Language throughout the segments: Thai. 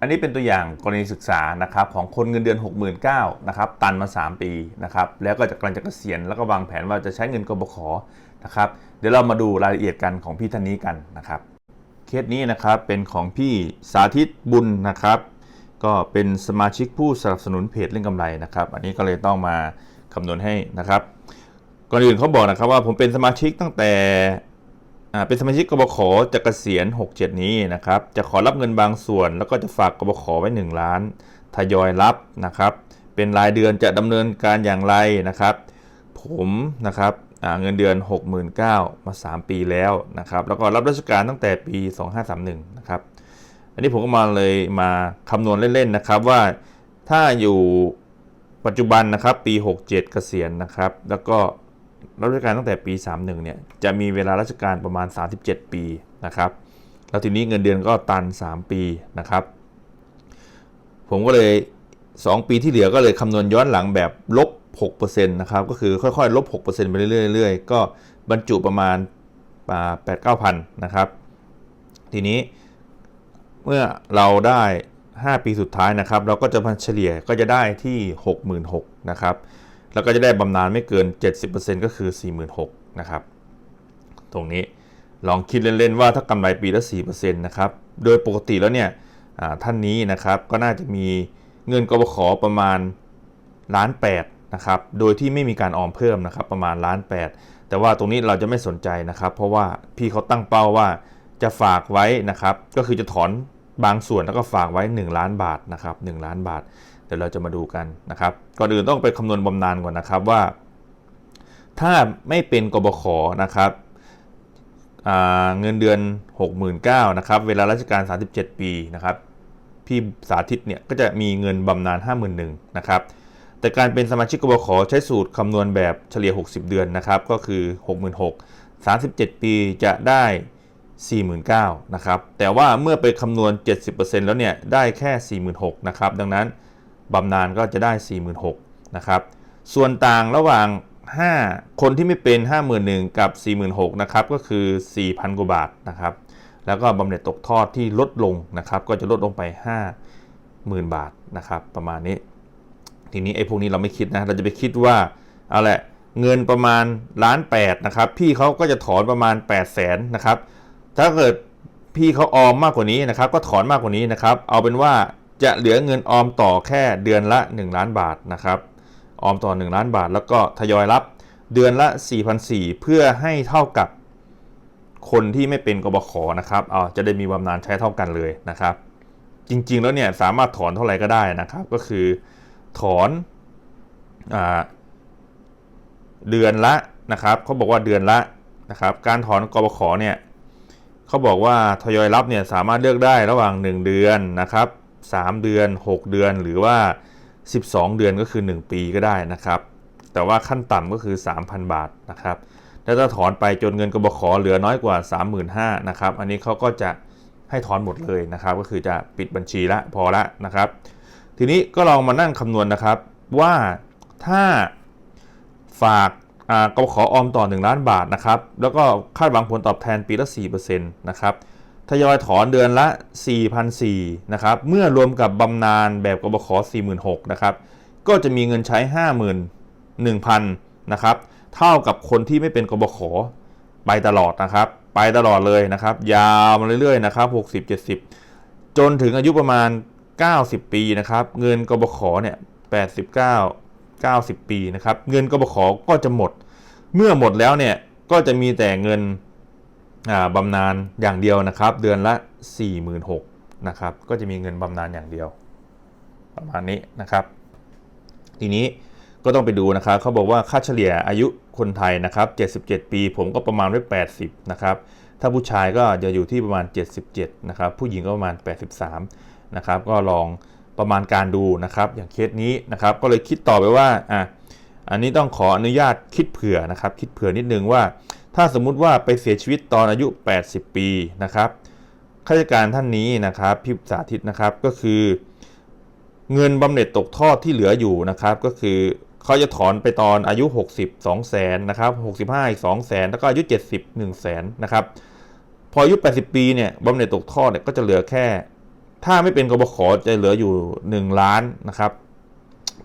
อันนี้เป็นตัวอย่างกรณีศึกษานะครับของคนเงินเดือน 69,000นะครับตันมา 3 ปีนะครับแล้วก็จะกำลังจะเกษียณแล้วก็วางแผนว่าจะใช้เงินกบขนะครับเดี๋ยวเรามาดูรายละเอียดกันของพี่ท่านนี้กันนะครับเคสนี้นะครับเป็นของพี่สาธิตบุญนะครับก็เป็นสมาชิกผู้สนับสนุนเพจเล่นกำไรนะครับ อันนี้ก็เลยต้องมาคำนวณให้นะครับก่อนอื่นเขาบอกนะครับว่าผมเป็นสมาชิกตั้งแต่ เป็นสมาชิกกบขจะเกษียณ 67 นี้นะครับ จะขอรับเงินบางส่วน แล้วก็จะฝากกบขไว้ 1 ล้าน ทยอยรับนะครับ เป็นรายเดือนจะดำเนินการอย่างไรนะครับ ผมนะครับเงินเดือน 69,000มา 3 ปีแล้วนะครับ แล้วก็รับราชการตั้งแต่ปี 2531 นะครับ อันนี้ผมก็มาเลยมาคำนวณเล่นๆนะครับว่าถ้าอยู่ปัจจุบันนะครับปี 67 เกษียณนะครับ แล้วก็ รับราชการตั้งแต่ปี 31เนี่ยจะมีเวลาราชการประมาณ 37 ปีนะครับแล้วทีนี้เงินเดือนก็ตัน 3 ปีนะครับ ผมก็เลย 2 ปีที่เหลือก็เลยคำนวณย้อนหลังแบบลบ6%นะครับก็คือค่อยๆลบ6%ไปเรื่อยๆก็บรรจุประมาณ8 9 0 0 0นะครับ ทีนี้เมื่อเราได้ 5 ปีสุดท้ายนะครับ เราก็จะมาเฉลี่ยก็จะได้ที่ 66,000นะครับ แล้วก็จะได้บำนาญไม่เกิน 70%ก็คือ 46,000นะครับ ตรงนี้ลองคิดเล่นๆว่าถ้ากำไรปีละ4%นะครับ โดยปกติแล้วเนี่ยท่านนี้นะครับก็น่าจะมีเงินกบขประมาณล้าน8นะครับ โดยที่ไม่มีการออมเพิ่มนะครับประมาณล้าน8แต่ว่าตรงนี้เราจะไม่สนใจนะครับ เพราะว่าพี่เขาตั้งเป้าว่าจะฝากไว้นะครับ ก็คือจะถอนบางส่วนแล้วก็ฝากไว้ 1 ล้านบาทนะครับ1ล้านบาท เดี๋ยวเราจะมาดูกันนะครับ ก่อนอื่นต้องไปคำนวณบำนาญก่อนนะครับว่า ถ้าไม่เป็นกบขนะครับเงินเดือน 69,000นะครับ เวลาราชการ 37 ปีนะครับ พี่สาธิตเนี่ยก็จะมีเงินบำนาญ51,000นะครับ แต่การเป็นสมาชิกกบขใช้สูตรคำนวณแบบเฉลี่ย 60 เดือนนะครับ ก็คือ 66,000 37 ปีจะได้ 49,000นะครับ แต่ว่าเมื่อไปคำนวณ 70%แล้วเนี่ย ได้แค่ 46,000นะครับ ดังนั้น บำนาญก็จะได้ 46,000นะครับส่วนต่างระหว่าง 5 คนที่ไม่เป็น 51,000 กับ 46,000นะครับก็คือ 4,000 กว่าบาทนะครับแล้วก็บำเหน็จตกทอดที่ลดลงนะครับก็จะลดลงไป 50,000 บาทนะครับประมาณนี้ ทีนี้ไอ้พวกนี้เราไม่คิดนะเราจะไปคิดว่าเอาแหละเงินประมาณล้านแปดนะครับพี่เขาก็จะถอนประมาณ 8 0 0แสนนะครับถ้าเกิดพี่เขาออมมากกว่านี้นะครับก็ถอนมากกว่านี้นะครับเอาเป็นว่า จะเหลือเงินออมต่อแค่เดือนละ 1 ล้านบาทนะครับออมต่อ 1 ล้านบาท แล้วก็ทยอยรับเดือนละ 4,400 เพื่อให้เท่ากับคนที่ไม่เป็นกบขนะครับอ๋อจะได้มีบำนาญใช้เท่ากันเลยนะครับ จริงๆแล้วเนี่ยสามารถถอนเท่าไหร่ก็ได้นะครับ ก็คือถอนอเดือนละนะครับเขาบอกว่าเดือนละนะครับ การถอนกบขเนี่ยเขาบอกว่าทยอยรับเนี่ยสามารถเลือกได้ระหว่าง 1 เดือนนะครับ 3 เดือน 6 เดือนหรือว่า 12 เดือนก็คือ 1 ปีก็ได้นะครับ แต่ว่าขั้นต่ำก็คือ 3,000 บาทนะครับแล้วถ้าถอนไปจนเงินกบขเหลือน้อยกว่า 35,000นะครับ อันนี้เขาก็จะให้ถอนหมดเลยนะครับ ก็คือจะปิดบัญชีละพอละนะครับ ทีนี้ก็ลองมานั่งคำนวณนะครับว่าถ้าฝากอ่ากบขออมต่อ 1 ล้านบาทนะครับ แล้วก็คาดหวังผลตอบแทนปีละ4%นะครับ ทยอยถอนเดือนละ4,400นะครับ เมื่อรวมกับบำนาญแบบกบข46,000นะครับ ก็จะมีเงินใช้ 51,000นะครับ เท่ากับคนที่ไม่เป็นกบขไปตลอดนะครับ ไปตลอดเลยนะครับ ยาวมาเรื่อยๆนะครับ 60 70 จนถึงอายุประมาณ 90 ปีนะครับ เงินกบขเนี่ย89 90 ปีนะครับ เงินกบขก็จะหมด เมื่อหมดแล้วเนี่ย ก็จะมีแต่เงิน บำนาญอย่างเดียวนะครับ เดือนละ 46,000นะครับก็จะมีเงินบำนาญอย่างเดียว ประมาณนี้นะครับ ทีนี้ก็ต้องไปดูนะครับเขาบอกว่าค่าเฉลี่ยอายุคนไทยนะครับ 77 ปี ผมก็ประมาณไว้ 80 นะครับ ถ้าผู้ชายก็จะอยู่ที่ประมาณ 77 นะครับ ผู้หญิงก็ประมาณ 83 นะครับ ก็ลองประมาณการดูนะครับ อย่างเคสนี้นะครับ ก็เลยคิดต่อไปว่า อะ อันนี้ต้องขออนุญาตคิดเผื่อนะครับ คิดเผื่อนิดนึงว่า ถ้าสมมุติว่าไปเสียชีวิตตอนอายุ 80 ปีนะครับข้าราชการท่านนี้นะครับพิสาธิตนะครับก็คือ เงินบำเหน็จตกทอดที่เหลืออยู่นะครับ ก็คือเขาจะถอนไปตอนอายุ 60 2 0 0แสนนะครับ65อีก2 0 0แสนแล้วก็อายุ 70 1แสนนะครับพออายุ 80 ปีเนี่ยบำเหน็จตกทอดเนี่ยก็จะเหลือแค่ ถ้าไม่เป็นกบขจะเหลืออยู่ 1 ล้านนะครับ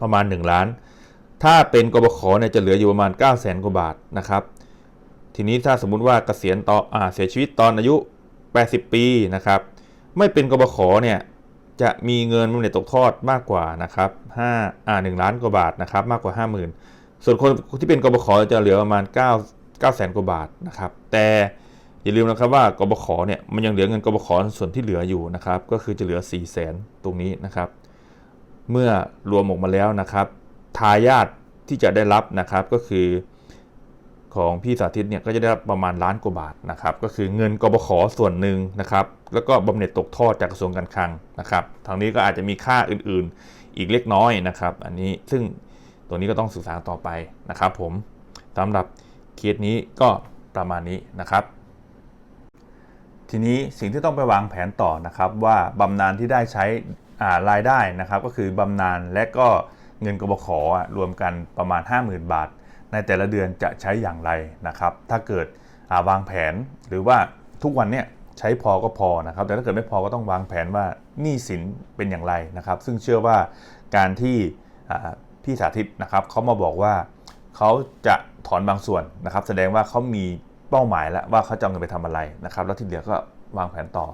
ประมาณ 1 ล้าน ถ้าเป็นกบขเนี่ยจะเหลืออยู่ประมาณ 9 0 0 0 0 0กว่าบาทนะครับ ทีนี้ถ้าสมมุติว่าเกษียณต่ออ่าเสียชีวิตตอนอายุ 80 ปีนะครับ ไม่เป็นกบขเนี่ยจะมีเงินบำเหน็จตกทอดมากกว่านะครับ5อ่า1ล้านกว่าบาทนะครับมากกว่า 50,000 ส่วนคนที่เป็นกบขจะเหลือประมาณ 9 9แสนกว่าบาทนะครับ แต่อย่าลืมนะครับว่ากบขเนี่ยมันยังเหลือเงินกบขส่วนที่เหลืออยู่นะครับ ก็คือจะเหลือ 4 0 0แสนตรงนี้นะครับ เมื่อรวมออกมาแล้วนะครับทายาทที่จะได้รับนะครับก็คือ ของพี่สาธิตเนี่ยก็จะได้รับประมาณล้านกว่าบาทนะครับก็คือเงินกบขส่วนหนึ่งนะครับแล้วก็บำเหน็จตกทอดจากกระทรวงการคลังนะครับทางนี้ก็อาจจะมีค่าอื่นๆ อีกเล็กน้อยนะครับ อันนี้ซึ่งตัวนี้ก็ต้องศึกษาต่อไปนะครับ ผมสำหรับเคสนี้ก็ประมาณนี้นะครับ ทีนี้สิ่งที่ต้องไปวางแผนต่อนะครับ ว่าบำนาญที่ได้ใช้รายได้นะครับ ก็คือบำนาญและก็เงินกบขรวมกันประมาณ 50,000 บาท ในแต่ละเดือนจะใช้อย่างไรนะครับ ถ้าเกิดวางแผนหรือว่าทุกวันเนี่ยใช้พอก็พอนะครับ แต่ถ้าเกิดไม่พอก็ต้องวางแผนว่าหนี้สินเป็นอย่างไรนะครับ ซึ่งเชื่อว่าการที่พี่สาธิตนะครับเขามาบอกว่าเขาจะถอนบางส่วนนะครับ แสดงว่าเขามีเป้าหมายแล้วว่าเขาจะเอาเงินไปทำอะไรนะครับ แล้วที่เหลือก็วางแผนต่อ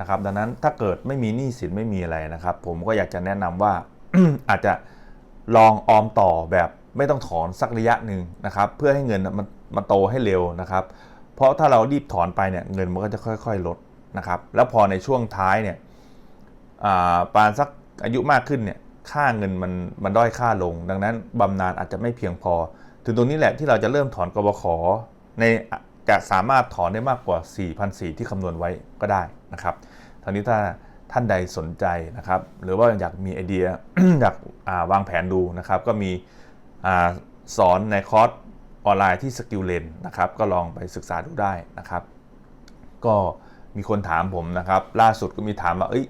นะครับ ดังนั้นถ้าเกิดไม่มีหนี้สินไม่มีอะไรนะครับ ผมก็อยากจะแนะนำว่าอาจจะลองออมต่อแบบ ไม่ต้องถอนสักระยะหนึ่งนะครับเพื่อให้เงินมันมันโตให้เร็วนะครับ เพราะถ้าเรารีบถอนไปเนี่ยเงินมันก็จะค่อยๆลดนะครับแล้วพอในช่วงท้ายเนี่ยปานสักอายุมากขึ้นเนี่ยค่าเงินมันมันด้อยค่าลง ดังนั้นบำนาญอาจจะไม่เพียงพอ ถึงตรงนี้แหละที่เราจะเริ่มถอนกบขในจะสามารถถอนได้มากกว่า4,400ที่คำนวณไว้ก็ได้นะครับทานี้ถ้าท่านใดสนใจนะครับ หรือว่าอยากมีไอเดียอยากวางแผนดูนะครับ ก็มี สอนในคอร์สออนไลน์ที่สกิลเลนนะครับ ก็ลองไปศึกษาดูได้นะครับ ก็มีคนถามผมนะครับ ล่าสุดก็มีถามว่าเอ้ย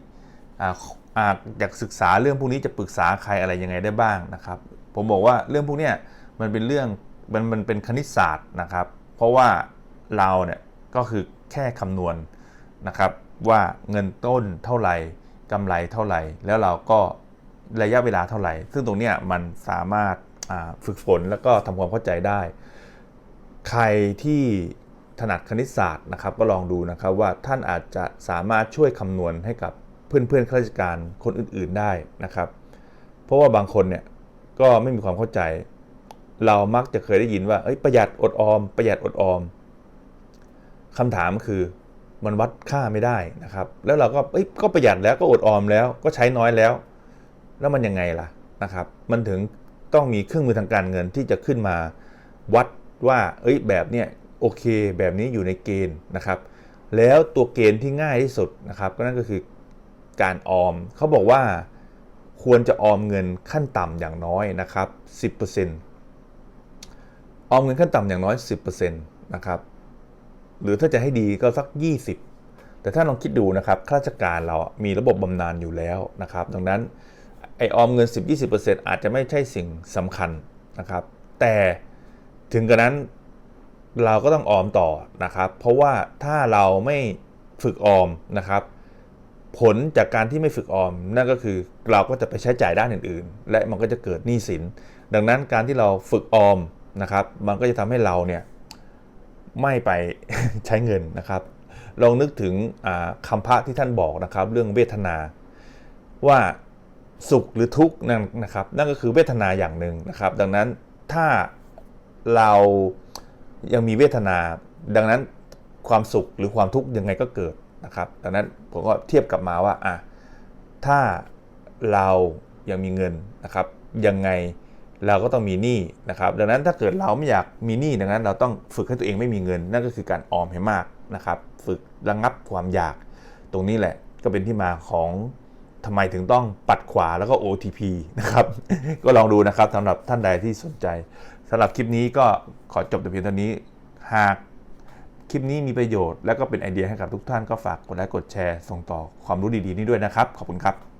อยากศึกษาเรื่องพวกนี้จะปรึกษาใครอะไรยังไงได้บ้างนะครับ ผมบอกว่าเรื่องพวกนี้มันเป็นเรื่องมันมันเป็นคณิตศาสตร์นะครับ เพราะว่าเราเนี่ยก็คือแค่คำนวณนะครับว่าเงินต้นเท่าไหร่กำไรเท่าไหร่ แล้วเราก็ระยะเวลาเท่าไหร่ ซึ่งตรงนี้มันสามารถ ฝึกฝนแล้วก็ทำความเข้าใจได้ ใครที่ถนัดคณิตศาสตร์นะครับ ก็ลองดูนะครับว่าท่านอาจจะสามารถช่วยคำนวณให้กับเพื่อนๆข้าราชการคนอื่น ๆได้นะครับ เพราะว่าบางคนเนี่ยก็ไม่มีความเข้าใจ เรามักจะเคยได้ยินว่าประหยัดอดออม ประหยัดอดออมคำถามคือมันวัดค่าไม่ได้นะครับ แล้วเราก็ก็ประหยัดแล้วก็อดออมแล้วก็ใช้น้อยแล้ว แล้วมันยังไงล่ะนะครับ มันถึง ต้องมีเครื่องมือทางการเงินที่จะขึ้นมาวัดว่าเอ้ยแบบเนี้ยโอเค แบบนี้อยู่ในเกณฑ์นะครับ แล้วตัวเกณฑ์ที่ง่ายที่สุดนะครับก็นั่นก็คือการออมเขาบอกว่าควรจะออมเงินขั้นต่ำอย่างน้อยนะครับ 10%ออมเงินขั้นต่ำอย่างน้อย 10%นะครับหรือถ้าจะให้ดีก็สัก 20 แต่ถ้าลองคิดดูนะครับข้าราชการเรามีระบบบำนาญอยู่แล้วนะครับ ดังนั้น ไอออมเงิน 10-20%อาจจะไม่ใช่สิ่งสำคัญนะครับ แต่ถึงกระนั้นเราก็ต้องออมต่อนะครับ เพราะว่าถ้าเราไม่ฝึกออมนะครับ ผลจากการที่ไม่ฝึกออม นั่นก็คือเราก็จะไปใช้จ่ายด้านอื่นๆ และมันก็จะเกิดหนี้สิน ดังนั้นการที่เราฝึกออมนะครับ มันก็จะทำให้เราเนี่ยไม่ไปใช้เงินนะครับ ลองนึกถึงคำพระที่ท่านบอกนะครับ เรื่องเวทนาว่า สุขหรือทุกข์นั่นนะครับ นั่นก็คือเวทนาอย่างหนึ่งนะครับ ดังนั้นถ้าเรายังมีเวทนา ดังนั้นความสุขหรือความทุกข์ยังไงก็เกิดนะครับดังนั้นผมก็เทียบกลับมาว่าอะถ้าเรายังมีเงินนะครับ ยังไงเราก็ต้องมีหนี้นะครับ ดังนั้นถ้าเกิดเราไม่อยากมีหนี้ดังนั้น เราต้องฝึกให้ตัวเองไม่มีเงิน นั่นก็คือการออมให้มากนะครับ ฝึกระงับความอยาก ตรงนี้แหละก็เป็นที่มาของ ทำไมถึงต้องปัดขวาแล้วก็ OTP นะครับ ก็ลองดูนะครับสำหรับท่านใดที่สนใจสำหรับคลิปนี้ก็ขอจบแต่เพียงเท่านี้ หากคลิปนี้มีประโยชน์และก็เป็นไอเดียให้กับทุกท่านก็ฝากกดไลค์กดแชร์ส่งต่อความรู้ดีๆนี้ด้วยนะครับ ขอบคุณครับ